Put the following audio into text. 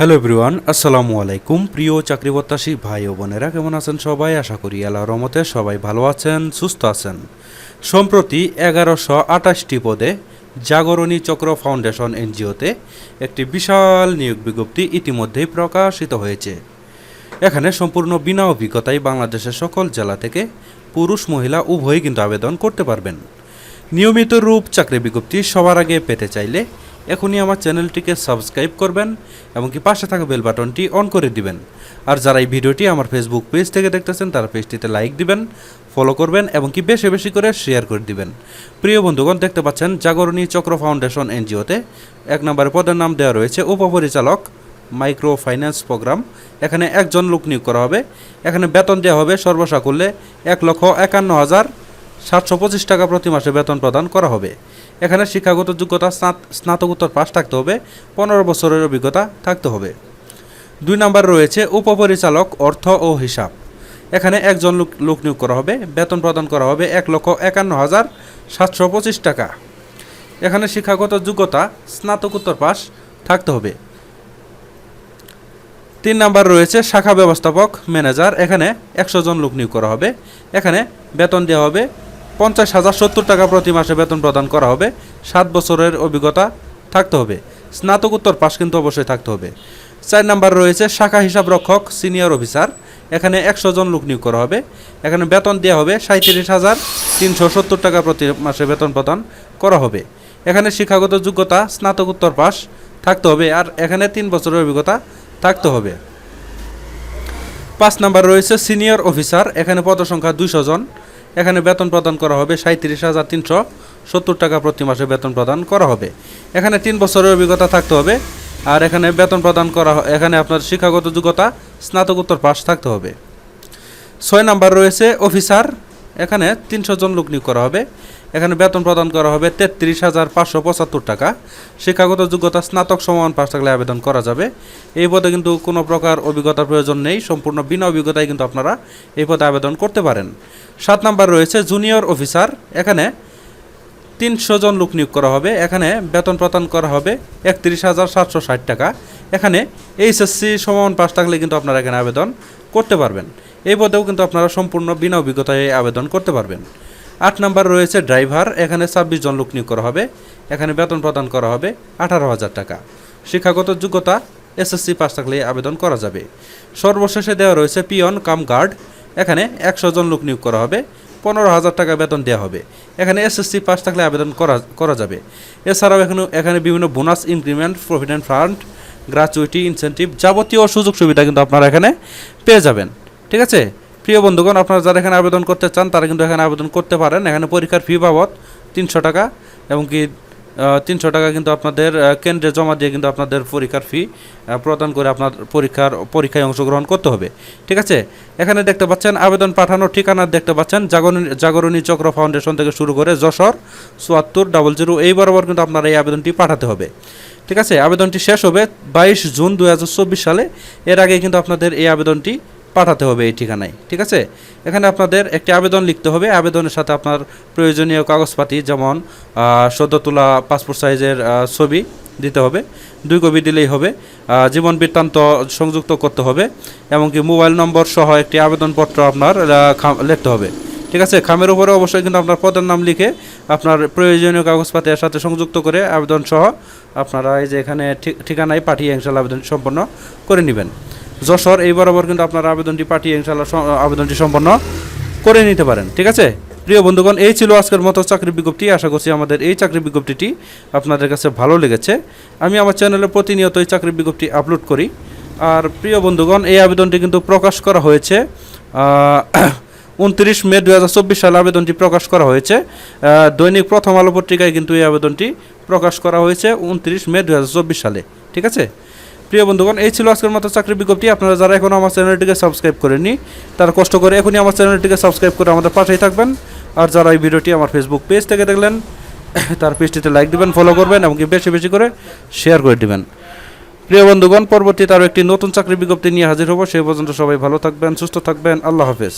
Hello everyone, আসসালামু আলাইকুম। প্রিয় চাকরি প্রত্যাশী ভাই ও বোনেরা, কেমন আছেন সবাই? আশা করি আল্লাহর রহমতে সবাই ভালো আছেন, সুস্থ আছেন। সম্প্রতি এগারোশো আটাশটি পদে জাগরণী চক্র ফাউন্ডেশন এনজিওতে একটি বিশাল নিয়োগ বিজ্ঞপ্তি ইতিমধ্যেই প্রকাশিত হয়েছে। এখানে সম্পূর্ণ বিনা অভিজ্ঞতায় বাংলাদেশের সকল জেলা থেকে পুরুষ, মহিলা, উভয়ই কিন্তু আবেদন করতে পারবেন। নিয়মিত রূপ চাকরি বিজ্ঞপ্তি সবার আগে পেতে চাইলে এখনই আমার চ্যানেলটিকে সাবস্ক্রাইব করবেন এবং কি পাশে থাকা বেল বাটনটি অন করে দিবেন। আর যারা এই ভিডিওটি আমার ফেসবুক পেজ থেকে দেখতেছেন, তারা পেজটিতে লাইক দিবেন ফলো করবেন এবং কি বেশি বেশি করে শেয়ার করে দিবেন। প্রিয় বন্ধুগণ, দেখতে পাচ্ছেন জাগরণী চক্র ফাউন্ডেশন এনজিওতে এক নম্বরে পদের নাম দেওয়া রয়েছে উপপরিচালক মাইক্রো ফাইন্যান্স প্রোগ্রাম। এখানে একজন লোক নিয়োগ করা হবে। এখানে বেতন দেওয়া হবে সর্বসাকুল্যে এক লক্ষ একান্ন হাজার সাতশো পঁচিশ টাকা প্রতি মাসে বেতন প্রদান করা হবে। এখানে শিক্ষাগত যোগ্যতা, স্নাত- স্নাতকোত্তর পাশ থাকতে হবে, পনেরো বছরের অভিজ্ঞতা থাকতে হবে। দুই নাম্বার রয়েছে উপপরিচালক অর্থ ও হিসাব। এখানে একজন লোক লোক নিয়োগ করা হবে, বেতন প্রদান করা হবে এক লক্ষ একান্ন হাজার সাতশো পঁচিশ টাকা। এখানে শিক্ষাগত যোগ্যতা, স্নাতকোত্তর পাশ থাকতে হবে। তিন নাম্বার রয়েছে শাখা ব্যবস্থাপক, ম্যানেজার। এখানে একশো জন লোক নিয়োগ করা হবে। এখানে বেতন দেওয়া হবে পঞ্চাশ হাজার সত্তর টাকা প্রতি মাসে বেতন প্রদান করা হবে। সাত বছরের অভিজ্ঞতা থাকতে হবে। স্নাতকোত্তর পাস কিন্তু অবশ্যই থাকতে হবে। চার নাম্বার রয়েছে শাখা হিসাব রক্ষক, সিনিয়র অফিসার। এখানে একশো জন লোক নিয়োগ করা হবে। এখানে বেতন দেওয়া হবে সাঁত্রিশ হাজার তিনশো সত্তর টাকা প্রতি মাসে বেতন প্রদান করা হবে। এখানে শিক্ষাগত যোগ্যতা স্নাতকোত্তর পাস থাকতে হবে আর এখানে তিন বছরের অভিজ্ঞতা থাকতে হবে। পাঁচ নাম্বার রয়েছে সিনিয়র অফিসার। এখানে পদসংখ্যা দুইশো জন। এখানে বেতন প্রদান করা হবে সাঁত্রিশ হাজার তিনশো সত্তর টাকা প্রতি মাসে বেতন প্রদান করা হবে। এখানে তিন বছরের অভিজ্ঞতা থাকতে হবে আর এখানে বেতন প্রদান করা এখানে আপনার শিক্ষাগত যোগ্যতা, স্নাতকোত্তর পাশ থাকতে হবে। ছয় নাম্বার রয়েছে অফিসার। এখানে তিনশো জন লোক নিয়োগ করা হবে। এখানে বেতন প্রদান করা হবে তেত্রিশ হাজার পাঁচশো পঁচাত্তর টাকা। শিক্ষাগত যোগ্যতা, স্নাতক সমান পাস থাকলে আবেদন করা যাবে। এই পদে কিন্তু কোনো প্রকার অভিজ্ঞতার প্রয়োজন নেই। সম্পূর্ণ বিনা অভিজ্ঞতায় কিন্তু আপনারা এই পদে আবেদন করতে পারেন। সাত নাম্বার রয়েছে জুনিয়র অফিসার। এখানে তিনশো জন লোক নিয়োগ করা হবে। এখানে বেতন প্রদান করা হবে একত্রিশ হাজার সাতশো ষাট টাকা। এখানে এইচএসসি সমান পাস থাকলে কিন্তু আপনারা এখানে আবেদন করতে পারবেন। এই পদেও কিন্তু আপনারা সম্পূর্ণ বিনা অভিজ্ঞতায় আবেদন করতে পারবেন। আট নাম্বার রয়েছে ড্রাইভার, এখানে ছাব্বিশ জন লোক নিয়োগ করা হবে। এখানে বেতন প্রদান করা হবে আঠারো হাজার টাকা। শিক্ষাগত যোগ্যতা এসএসসি পাস থাকলে আবেদন করা যাবে। সর্বশেষে দেওয়া রয়েছে পিয়ন কাম গার্ড। এখানে একশো জন লোক নিয়োগ করা হবে। পনেরো হাজার টাকা বেতন দেওয়া হবে। এখানে এসএসসি পাস থাকলে আবেদন করা করা যাবে। এছাড়াও এখানে এখানে বিভিন্ন bonus, increment, provident fund, gratuity, incentive যাবতীয় সুযোগ সুবিধা কিন্তু আপনারা এখানে পেয়ে যাবেন। ঠিক আছে? প্রিয় বন্ধুগণ, আপনারা যারা এখানে আবেদন করতে চান, তারা কিন্তু এখানে আবেদন করতে পারেন। এখানে পরীক্ষার ফি বাবদ তিনশো টাকা এবং কি তিনশো টাকা কিন্তু আপনাদের কেন্দ্রে জমা দিয়ে কিন্তু আপনাদের পরীক্ষার ফি প্রদান করে আপনার পরীক্ষার, পরীক্ষায় অংশগ্রহণ করতে হবে। ঠিক আছে? এখানে দেখতে পাচ্ছেন, আবেদন পাঠানোর ঠিকানা দেখতে পাচ্ছেন, জাগরণী জাগরণী চক্র ফাউন্ডেশন থেকে শুরু করে যশোর, চুয়াত্তর, ডাবল জিরো, এই বরাবর কিন্তু আপনার এই আবেদনটি পাঠাতে হবে। ঠিক আছে? আবেদনটি শেষ হবে বাইশ জুন দু হাজার চব্বিশ সালে। এর আগে কিন্তু আপনাদের এই আবেদনটি পাঠাতে হবে এই ঠিকানায়, ঠিক আছে? এখানে আপনাদের একটি আবেদন লিখতে হবে, আবেদনের সাথে আপনার প্রয়োজনীয় কাগজপাতি যেমন সদ্য তোলা পাসপোর্ট সাইজের ছবি দিতে হবে, দুই কপি দিলেই হবে জীবন বৃত্তান্ত সংযুক্ত করতে হবে, এমনকি মোবাইল নম্বর সহ একটি আবেদনপত্র আপনার লিখতে হবে, ঠিক আছে? খামের উপরে অবশ্যই কিন্তু আপনার পদের নাম লিখে আপনার প্রয়োজনীয় কাগজপাতি এর সাথে সংযুক্ত করে আবেদন সহ আপনারা এই যে এখানে ঠিক- ঠিকানায় পাঠিয়ে ইনশাল্লাহ আবেদন সম্পন্ন করে নেবেন। যশোর, এই বরাবর কিন্তু আপনারা আবেদনটি পাঠিয়ে ইনশাল্লাহ আবেদনটি সম্পন্ন করে নিতে পারেন, ঠিক আছে? প্রিয় বন্ধুগণ, এই ছিল আজকের মতো চাকরি বিজ্ঞপ্তি। আশা করছি আমাদের এই চাকরি বিজ্ঞপ্তিটি আপনাদের কাছে ভালো লেগেছে। আমি আমার চ্যানেলে প্রতিনিয়ত এই চাকরি বিজ্ঞপ্তি আপলোড করি। আর প্রিয় বন্ধুগণ, এই আবেদনটি কিন্তু প্রকাশ করা হয়েছে উনত্রিশ মে দু হাজার চব্বিশ সালে আবেদনটি প্রকাশ করা হয়েছে। দৈনিক প্রথম আলো পত্রিকায় কিন্তু এই আবেদনটি প্রকাশ করা হয়েছে উনত্রিশ মে দু হাজার চব্বিশ সালে, ঠিক আছে? প্রিয় বন্ধুগণ, এই ছিল আজকের মতো চাকরি বিজ্ঞপ্তি। আপনারা যারা এখনও আমার চ্যানেলটিকে সাবস্ক্রাইব করেননি, তারা কষ্ট করে এখনই আমার চ্যানেলটিকে সাবস্ক্রাইব করে আমাদের পাশেই থাকবেন। আর যারা এই ভিডিওটি আমার ফেসবুক পেজ থেকে দেখলেন, তার পেজটিতে লাইক দিবেন ফলো করবেন এবং বেশি বেশি করে শেয়ার করে দিবেন। প্রিয় বন্ধুগণ, পরবর্তীতে আরও একটি নতুন চাকরি বিজ্ঞপ্তি নিয়ে হাজির হব। সেই পর্যন্ত সবাই ভালো থাকবেন, সুস্থ থাকবেন। আল্লাহ হাফেজ।